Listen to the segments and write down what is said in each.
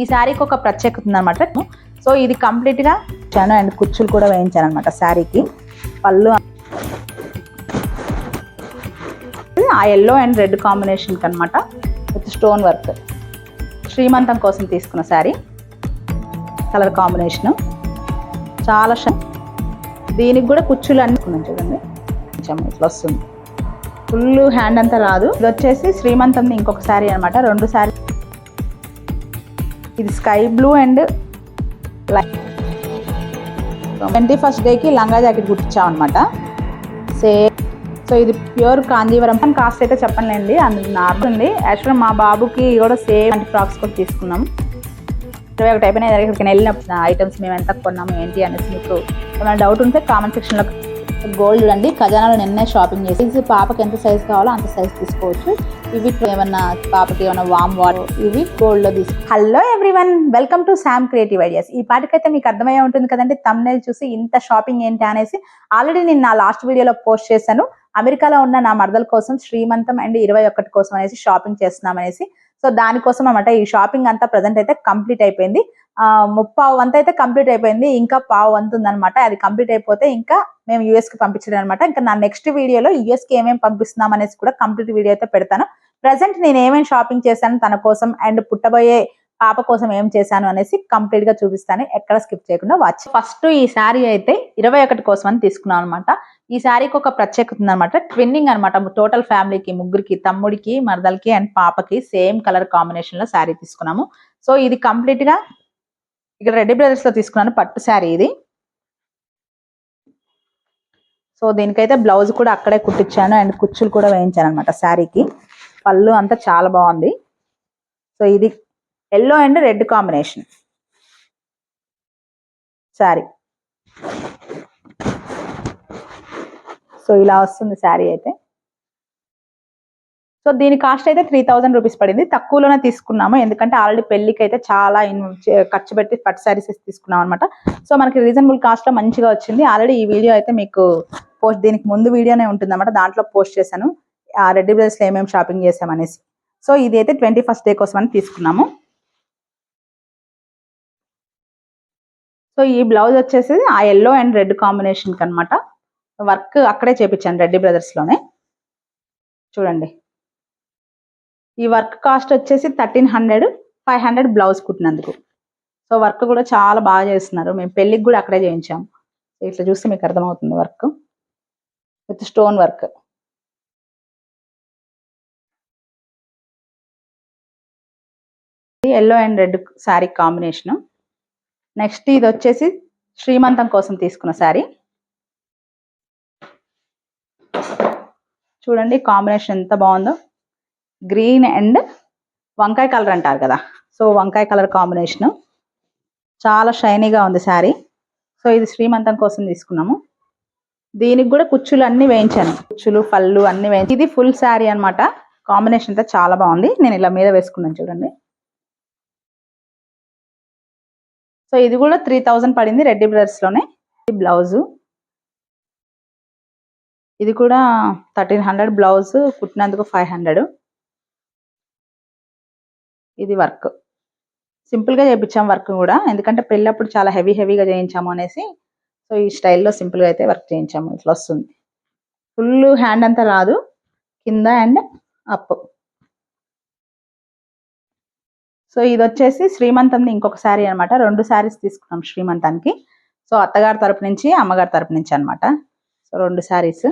ఈ శారీకి ఒక ప్రత్యేకత ఉందన్నమాట. సో ఇది కంప్లీట్గా చాను అండ్ కుచ్చులు కూడా వేయించాను అనమాట శారీకి. పళ్ళు ఆ ఎల్లో అండ్ రెడ్ కాంబినేషన్కి అనమాట విత్ స్టోన్ వర్క్ శ్రీమంతం కోసం తీసుకున్న శారీ. కలర్ కాంబినేషను చాలా ష దీనికి కూడా కుచ్చులు అన్ని చూడండి. కొంచెం ఇట్లా వస్తుంది. ఫుల్ హ్యాండ్ అంతా రాదు. ఇది వచ్చేసి శ్రీమంతం ఇంకొక శారీ అనమాట రెండు శారీ ఇది sky blue and light. Twenty first డేకి లంగా జాకెట్ కుట్టించాం అనమాట సేమ్ సో ఇది ప్యూర్ కాంజీవరం కాస్ట్ అయితే చెప్పండి అందులో నార్మల్ ఉంది. యాక్చువల్గా మా బాబుకి కూడా సేమ్ అంటే ఫ్రాక్స్ కూడా తీసుకున్నాం. ఇరవై ఒకటి అయిపోయినా ఇక్కడికి వెళ్ళినప్పుడు ఐటమ్స్ మేము ఎంత కొన్నాము ఏంటి అనేసి మీకు ఏమైనా డౌట్ ఉంటే కామెంట్ సెక్షన్లో గోల్డ్ చూడండి. ఖజానాలో నిన్నే షాపింగ్ చేసి పాపకి ఎంత సైజ్ కావాలో అంత సైజ్ తీసుకోవచ్చు. ఇవి ఏమన్నా పాపకి ఏమైనా వామ్ వాటర్ ఇవి గోల్డ్లో తీసుకో hello everyone welcome to Sam creative ideas ఈ పాటికైతే మీకు అర్థమయ్యే ఉంటుంది కదండి తమ్నేల్ చూసి ఇంత షాపింగ్ ఏంటి అనేసి. ఆల్రెడీ నేను నా లాస్ట్ వీడియోలో పోస్ట్ చేశాను. అమెరికాలో ఉన్న నా మరదల కోసం శ్రీమంతం అండ్ ఇరవై ఒకటి కోసం అనేసి షాపింగ్ చేస్తున్నాం అనేసి సో దానికోసం అనమాట ఈ షాపింగ్ అంతా ప్రజెంట్ అయితే కంప్లీట్ అయిపోయింది. ఆ ముప్పావు వంత అయితే కంప్లీట్ అయిపోయింది. ఇంకా పావు వంత ఉందన్నమాట. అది కంప్లీట్ అయిపోతే ఇంకా మేము యూఎస్కి పంపించడం అనమాట ఇంకా నా నెక్స్ట్ వీడియోలో యూఎస్కి ఏమేమి పంపిస్తున్నాం అనేసి కూడా కంప్లీట్ వీడియో అయితే పెడతాను. ప్రజెంట్ నేను ఏమేమి షాపింగ్ చేశాను తన కోసం అండ్ పుట్టబోయే పాప కోసం ఏం చేశాను అనేసి కంప్లీట్గా చూపిస్తాను. ఎక్కడ స్కిప్ చేయకుండా వాచ్ ఫస్ట్ ఈ శారీ అయితే ఇరవై ఒకటి కోసం అని తీసుకున్నాం అనమాట ఈ శారీకి ఒక ప్రత్యేకత ఉందన్నమాట. ట్విన్నింగ్ అనమాట టోటల్ ఫ్యామిలీకి ముగ్గురికి తమ్ముడికి మరదలకి అండ్ పాపకి సేమ్ కలర్ కాంబినేషన్లో శారీ తీసుకున్నాము. సో ఇది కంప్లీట్గా ఇక్కడ రెడ్డి బ్రదర్స్లో తీసుకున్నాను పట్టు శారీ ఇది. సో దీనికైతే బ్లౌజ్ కూడా అక్కడే కుట్టించాను అండ్ కుచ్చులు కూడా వేయించాను అనమాట శారీకి పళ్ళు అంతా చాలా బాగుంది. సో ఇది yellow and red combination sari so ఇలా వస్తుంది శారీ అయితే. సో దీని కాస్ట్ అయితే త్రీ థౌజండ్ రూపీస్ పడింది. తక్కువలోనే తీసుకున్నాము. ఎందుకంటే ఆల్రెడీ పెళ్ళికి అయితే చాలా ఖర్చు పెట్టి పట్టు శారీస్ తీసుకున్నాం అనమాట సో మనకి రీజనబుల్ కాస్ట్లో మంచిగా వచ్చింది. ఆల్రెడీ ఈ వీడియో అయితే మీకు పోస్ట్ దీనికి ముందు వీడియోనే ఉంటుంది అనమాట దాంట్లో పోస్ట్ చేశాను. ఆ రెడ్డి బ్రదర్స్లో ఏమేమి షాపింగ్ చేసామనేసి సో ఇది అయితే ట్వంటీ ఫస్ట్ డే కోసం అని తీసుకున్నాము. సో ఈ బ్లౌజ్ వచ్చేసి ఆ ఎల్లో అండ్ రెడ్ కాంబినేషన్ అనమాట వర్క్ అక్కడే చేపించాను రెడ్డి బ్రదర్స్లోనే. చూడండి. ఈ వర్క్ కాస్ట్ వచ్చేసి thirteen hundred five hundred blouse కుట్టినందుకు. So work కూడా చాలా బాగా చేస్తున్నారు. మేము పెళ్ళికి కూడా అక్కడే చేయించాము ఇట్లా చూస్తే మీకు అర్థమవుతుంది work. With stone work. Yellow and red sari combination. Next ఇది వచ్చేసి శ్రీమంతం కోసం తీసుకున్న శారీ. చూడండి కాంబినేషన్ ఎంత బాగుందో. గ్రీన్ అండ్ వంకాయ కలర్ అంటారు కదా. సో వంకాయ కలర్ కాంబినేషన్. చాలా షైనీగా ఉంది శారీ. సో ఇది శ్రీమంతం కోసం తీసుకున్నాము. దీనికి కూడా కుచ్చులు అన్ని వేయించాను. కుచ్చులు పళ్ళు అన్ని వేయించి ఇది ఫుల్ శారీ అన్నమాట. కాంబినేషన్ అయితే చాలా బాగుంది. నేను ఇలా మీద వేసుకున్నాను చూడండి. సో ఇది కూడా త్రీ థౌజండ్ పడింది రెడ్డి బ్రదర్స్లోనే బ్లౌజు. ఇది కూడా థర్టీన్ హండ్రెడ్ బ్లౌజ్ కుట్టినందుకు ఫైవ్ హండ్రెడ్ ఇది వర్క్. సింపుల్గా చేయించాం వర్క్ కూడా. ఎందుకంటే పెళ్ళప్పుడు చాలా హెవీ హెవీగా చేయించాము అనేసి. సో ఈ స్టైల్లో సింపుల్గా అయితే వర్క్ చేయించాము. ఇట్లా వస్తుంది. ఫుల్ హ్యాండ్ అంతా రాదు. కింద అండ్ అప్ సో ఇది వచ్చేసి శ్రీమంతంది ఇంకొక శారీ అన్నమాట. రెండు శారీస్ తీసుకున్నాం శ్రీమంతానికి. సో అత్తగారి తరపు నుంచి అమ్మగారి తరపు నుంచి అన్నమాట. సో రెండు శారీస్.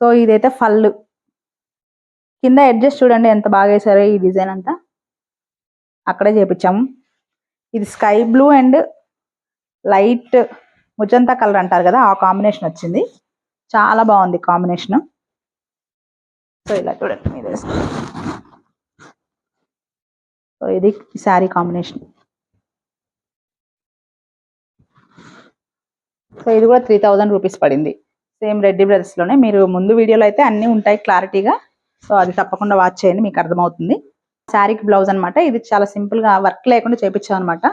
సో ఇదైతే ఫల్లు కింద అడ్జస్ట్ చూడండి ఎంత బాగా వేసారో ఈ డిజైన్ అంతా. అక్కడే చేపించాము. ఇది sky blue and light magenta colour అంటారు కదా ఆ కాంబినేషన్ వచ్చింది. చాలా బాగుంది కాంబినేషన్. సో ఇలా చూడండి మీరు సో ఇది శారీ కాంబినేషన్ సో ఇది కూడా త్రీ థౌజండ్ రూపీస్ పడింది. సేమ్ రెడ్డి బ్రదర్స్లోనే. మీరు ముందు వీడియోలో అయితే అన్ని ఉంటాయి క్లారిటీగా. సో అది తప్పకుండా వాచ్ చేయండి మీకు అర్థమవుతుంది. శారీకి బ్లౌజ్ అన్నమాట. ఇది చాలా సింపుల్గా వర్క్ లేకుండా చేపించాం అనమాట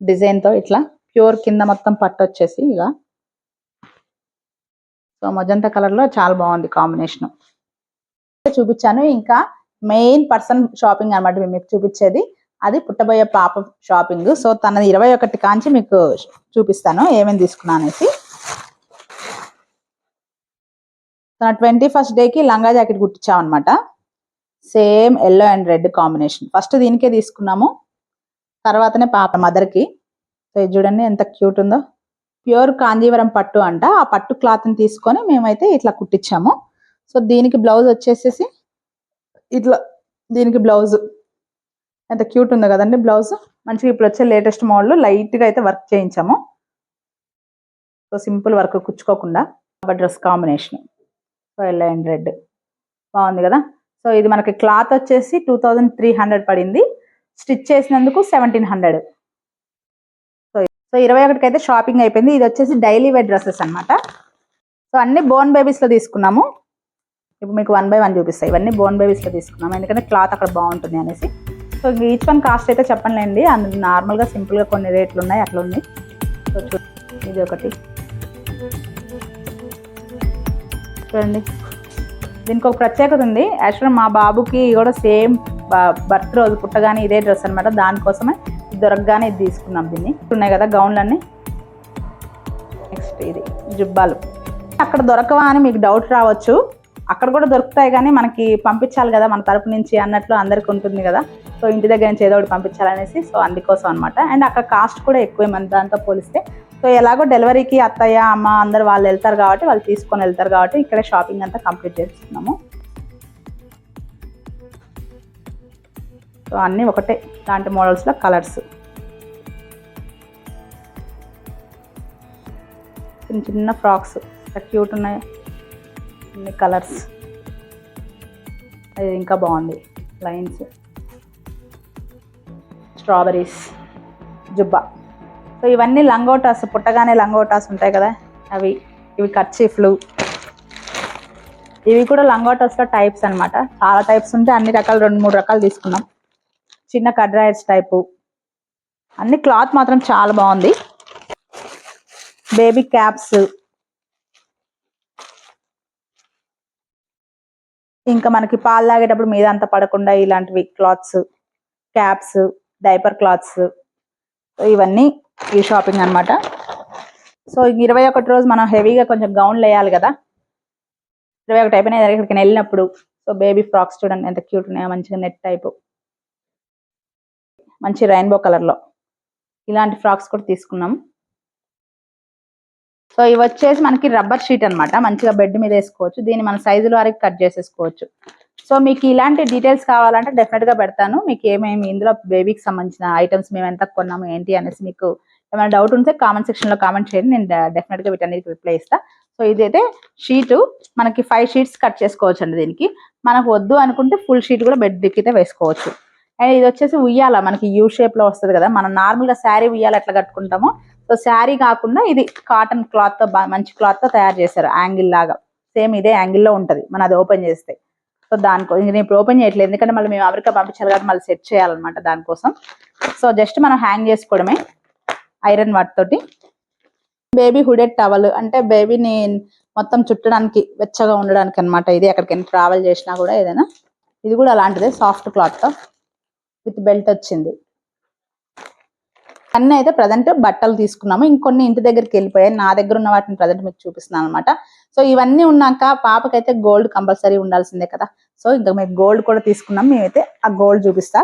డిజైన్తో ఇట్లా ప్యూర్ కింద మొత్తం పట్టు వచ్చేసి ఇక. సో మజంతా కలర్లో చాలా బాగుంది కాంబినేషన్ చూపించాను. ఇంకా మెయిన్ పర్సన్ షాపింగ్ అనమాట మేము మీకు చూపించేది. అది పుట్టబోయే పాప షాపింగ్. సో తన ఇరవై ఒకటి కాంచి మీకు చూపిస్తాను. ఏమేమి తీసుకున్నాను అనేసి. తన ట్వంటీ ఫస్ట్ డేకి లంగా jacket కుట్టించామన్నమాట. Same yellow and red combination. First దీనికే తీసుకున్నాము. తర్వాతనే పాప మదర్కి. సో ఇది చూడండి ఎంత క్యూట్ ఉందో. ప్యూర్ కాంజీవరం పట్టు అంట. ఆ పట్టు క్లాత్ని తీసుకొని మేమైతే ఇట్లా కుట్టించాము. సో దీనికి బ్లౌజ్ వచ్చేసేసి ఇట్లా దీనికి బ్లౌజ్. ఎంత క్యూట్ ఉందో కదండి బ్లౌజ్. మంచిగా ఇప్పుడు వచ్చే లేటెస్ట్ మోడల్ లైట్గా అయితే వర్క్ చేయించాము. So simple work కుచ్చుకోకుండా dress combination. So yellow and red. బాగుంది కదా? సో ఇది మనకి క్లాత్ వచ్చేసి టూ థౌజండ్ త్రీ హండ్రెడ్ పడింది. స్టిచ్ చేసినందుకు సెవెంటీన్ హండ్రెడ్. సో సో ఇరవై ఒకటికి అయితే షాపింగ్ అయిపోయింది. ఇది వచ్చేసి డైలీ వేర్ డ్రెస్సెస్ అన్నమాట. సో అన్ని బోన్ బేబీస్లో తీసుకున్నాము. ఇప్పుడు మీకు వన్ బై వన్ చూపిస్తాయి ఇవన్నీ బోన్ బేబీస్లో తీసుకున్నాం. ఎందుకంటే క్లాత్ అక్కడ బాగుంటుంది అనేసి. సో ఈచ్ వన్ కాస్ట్ అయితే చెప్పండి అందులో నార్మల్గా సింపుల్గా కొన్ని రేట్లు ఉన్నాయి. అట్లా ఉంది. సో ఇది ఒకటి. చూడండి. దీనికి ఒక ప్రత్యేకత ఉంది. యాక్చువల్గా మా బాబుకి కూడా సేమ్ బర్త్ రోజు పుట్టగానే ఇదే డ్రెస్ అనమాట దానికోసమే దొరకగానే ఇది తీసుకున్నాం దీన్ని. ఉన్నాయి కదా గౌన్లన్నీ నెక్స్ట్ ఇది. జుబ్బాలు. అక్కడ దొరకవా అని మీకు డౌట్ రావచ్చు. అక్కడ కూడా దొరుకుతాయి కానీ మనకి పంపించాలి కదా మన తరపు నుంచి అన్నట్లు అందరికి ఉంటుంది కదా. సో ఇంటి దగ్గర నుంచి ఏదో ఒకటి పంపించాలనేసి సో అందుకోసం అనమాట అండ్ అక్కడ కాస్ట్ కూడా ఎక్కువే మన దాంతో పోలిస్తే. సో ఎలాగో డెలివరీకి అత్తయ్య అమ్మ అందరు వాళ్ళు వెళ్తారు కాబట్టి వాళ్ళు తీసుకొని వెళ్తారు కాబట్టి ఇక్కడ షాపింగ్ అంతా కంప్లీట్ చేస్తున్నాము. సో అన్నీ ఒకటే లాంటి మోడల్స్లో కలర్స్. చిన్న చిన్న ఫ్రాక్స్ క్యూట్ ఉన్నాయి. అన్ని కలర్స్. అది ఇంకా బాగుంది. లైన్స్. స్ట్రాబెరీస్ జుబ్బా. సో ఇవన్నీ లంగోటాస్ పుట్టగానే లంగోటాస్ ఉంటాయి కదా? అవి ఇవి కర్చీఫ్లు. ఇవి కూడా లంగోటాస్లో టైప్స్ అనమాట చాలా టైప్స్ ఉంటే అన్ని రకాలు రెండు మూడు రకాలు తీసుకున్నాం. చిన్న కడ్రాయర్స్ టైపు. అన్ని క్లాత్ మాత్రం చాలా బాగుంది. Baby caps. ఇంకా మనకి పాలు తాగేటప్పుడు మీద అంతా పడకుండా ఇలాంటివి క్లాత్స్ క్యాప్స్ డైపర్ క్లాత్స్ ఇవన్నీ ఈ షాపింగ్ అనమాట సో ఇరవై ఒకటి రోజు మనం హెవీగా కొంచెం గౌన్లు వేయాలి కదా. ఇరవై ఒకటి అయిపోయినా ఎక్కడికి వెళ్ళినప్పుడు సో బేబీ ఫ్రాక్స్ చూడండి ఎంత క్యూట్ ఉన్నాయో మంచిగా నెట్ టైపు. మంచి రెయిన్బో కలర్లో. ఇలాంటి ఫ్రాక్స్ కూడా తీసుకున్నాం. సో ఇవి వచ్చేసి మనకి రబ్బర్ షీట్ అనమాట మంచిగా బెడ్ మీద వేసుకోవచ్చు. దీన్ని మన సైజుల వరకు కట్ చేసేసుకోవచ్చు. సో మీకు ఇలాంటి డీటెయిల్స్ కావాలంటే డెఫినెట్గా పెడతాను. మీకు ఏమేమి ఇందులో బేబీకి సంబంధించిన ఐటమ్స్ మేము ఎంత కొన్నాము ఏంటి అనేసి మీకు ఏమైనా డౌట్ ఉంటే కామెంట్ సెక్షన్లో కామెంట్ చేయండి. నేను డెఫినెట్గా వీటన్నిటికి రిప్లై ఇస్తా. సో ఇదైతే షీటు మనకి ఫైవ్ షీట్స్ కట్ చేసుకోవచ్చు అండి దీనికి. మనకు వద్దు అనుకుంటే ఫుల్ షీట్ కూడా బెడ్ దిక్కితే వేసుకోవచ్చు. అండ్ ఇది వచ్చేసి ఉయ్యాల మనకి యూ షేప్లో వస్తుంది కదా. మనం నార్మల్గా శారీ ఉయ్యాల ఎట్లా కట్టుకుంటామో సో శారీ కాకుండా ఇది కాటన్ క్లాత్తో మంచి క్లాత్తో తయారు చేశారు యాంగిల్ లాగా. సేమ్ ఇదే యాంగిల్లో ఉంటది మనం అది ఓపెన్ చేస్తే. సో దానికో ఇంక నేను ఇప్పుడు ఓపెన్ చేయట్లేదు ఎందుకంటే మళ్ళీ మేము అమెరికా పంపించాలి కాబట్టి మళ్ళీ సెట్ చేయాలన్నమాట దానికోసం. సో జస్ట్ మనం హ్యాంగ్ చేసుకోవడమే ఐరన్ వాట్ తోటి. బేబీ హుడెడ్ టవల్ అంటే బేబీని మొత్తం చుట్టడానికి వెచ్చగా ఉండడానికి అన్నమాట ఇది ఎక్కడికైనా ట్రావెల్ చేసినా కూడా ఏదైనా. ఇది కూడా అలాంటిదే సాఫ్ట్ క్లాత్తో. విత్ బెల్ట్ వచ్చింది. అన్నీ అయితే ప్రజెంట్ బట్టలు తీసుకున్నాము. ఇంకొన్ని ఇంటి దగ్గరికి వెళ్ళిపోయాయి. నా దగ్గర ఉన్న వాటిని ప్రజెంట్ మీకు చూపిస్తున్నాను అనమాట సో ఇవన్నీ ఉన్నాక పాపకైతే గోల్డ్ కంపల్సరీ ఉండాల్సిందే కదా. సో ఇంకా మేము గోల్డ్ కూడా తీసుకున్నాం. మేమైతే ఆ గోల్డ్ చూపిస్తా.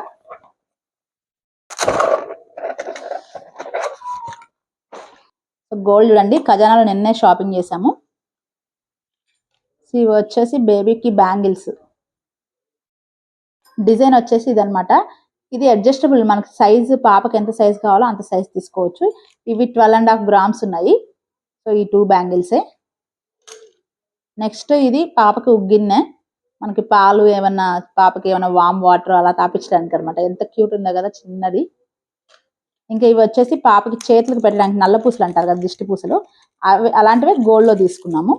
సో గోల్డ్ చూడండి. ఖజానాలో నిన్నే షాపింగ్ చేసాము సో ఇవి వచ్చేసి బేబీకి బ్యాంగిల్స్. డిజైన్ వచ్చేసి ఇదనమాట ఇది అడ్జస్టబుల్ మనకి సైజు పాపకి ఎంత సైజ్ కావాలో అంత సైజ్ తీసుకోవచ్చు. ఇవి ట్వెల్వ్ అండ్ హాఫ్ గ్రామ్స్ ఉన్నాయి. సో ఈ టూ బ్యాంగిల్సే నెక్స్ట్ ఇది పాపకి ఉగ్గిన్నే మనకి పాలు ఏమన్నా పాపకి ఏమైనా వామ్ వాటర్ అలా తాపించడానికి అనమాట ఎంత క్యూట్ ఉందో కదా చిన్నది. ఇంకా ఇవి వచ్చేసి పాపకి చేతులకు పెట్టడానికి నల్ల పూసలు అంటారు కదా దిష్టి పూసలు. అవి అలాంటివి గోల్డ్లో లో తీసుకున్నాము.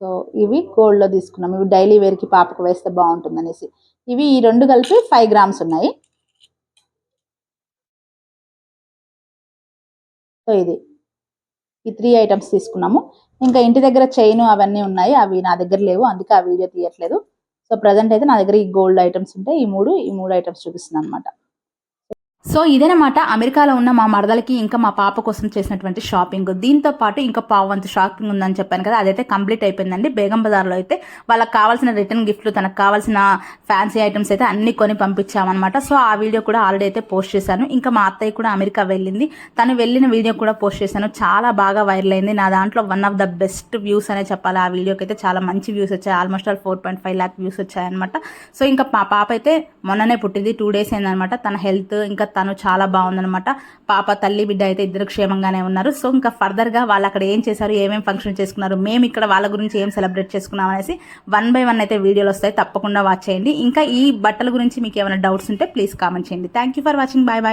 సో ఇవి గోల్డ్లో లో తీసుకున్నాము. ఇవి డైలీ వేర్కి పాపకు వేస్తే బాగుంటుంది అనేసి ఇవి ఈ రెండు కలిపి ఫైవ్ గ్రామ్స్ ఉన్నాయి. సో ఇది. ఈ త్రీ ఐటమ్స్ తీసుకున్నాము. ఇంకా ఇంటి దగ్గర చైన్ అవన్నీ ఉన్నాయి. అవి నా దగ్గర లేవు. అందుకే ఆ వీడియో తీయట్లేదు. సో ప్రజెంట్ అయితే నా దగ్గర ఈ గోల్డ్ ఐటమ్స్ ఉంటాయి. ఈ మూడు ఈ మూడు ఐటమ్స్ చూపిస్తుంది అనమాట సో ఇదేనమాట అమెరికాలో ఉన్న మా మరదలకి ఇంకా మా పాప కోసం చేసినటువంటి షాపింగ్. దీంతో పాటు ఇంకా పావంత షాపింగ్ ఉందని చెప్పాను కదా అదైతే కంప్లీట్ అయిపోయిందండి. బేగం బజార్లో అయితే వాళ్ళకి కావాల్సిన రిటర్న్ గిఫ్ట్లు తనకు కావాల్సిన ఫ్యాన్సీ ఐటమ్స్ అయితే అన్ని కొని పంపించామన్నమాట. సో ఆ వీడియో కూడా ఆల్రెడీ అయితే పోస్ట్ చేశాను. ఇంకా మా అత్తయ్య కూడా అమెరికా వెళ్ళింది. తను వెళ్ళిన వీడియో కూడా పోస్ట్ చేశాను. చాలా బాగా వైరల్ అయింది. నా దాంట్లో one of the best views అనే చెప్పాలి. ఆ వీడియోకి అయితే చాలా మంచి వ్యూస్ వచ్చాయి. Almost all four point five lakh views వచ్చాయన్నమాట. సో ఇంకా మా పాప అయితే మొన్ననే పుట్టింది. టూ డేస్ అయిందనమాట తన హెల్త్ ఇంకా తను చాలా బాగుందనమాట పాప తల్లి బిడ్డ అయితే ఇద్దరు క్షేమంగానే ఉన్నారు. సో ఇంకా ఫర్దర్గా వాళ్ళు అక్కడ ఏం చేశారు ఏమేమి ఫంక్షన్ చేసుకున్నారు మేము ఇక్కడ వాళ్ళ గురించి ఏం సెలబ్రేట్ చేసుకున్నాం అనేసి వన్ బై వన్ అయితే వీడియోలు వస్తాయి. తప్పకుండా వాచ్ చేయండి. ఇంకా ఈ బట్టల గురించి మీకు ఏమైనా డౌట్స్ ఉంటే ప్లీజ్ కామెంట్ చేయండి. Thank you for watching bye bye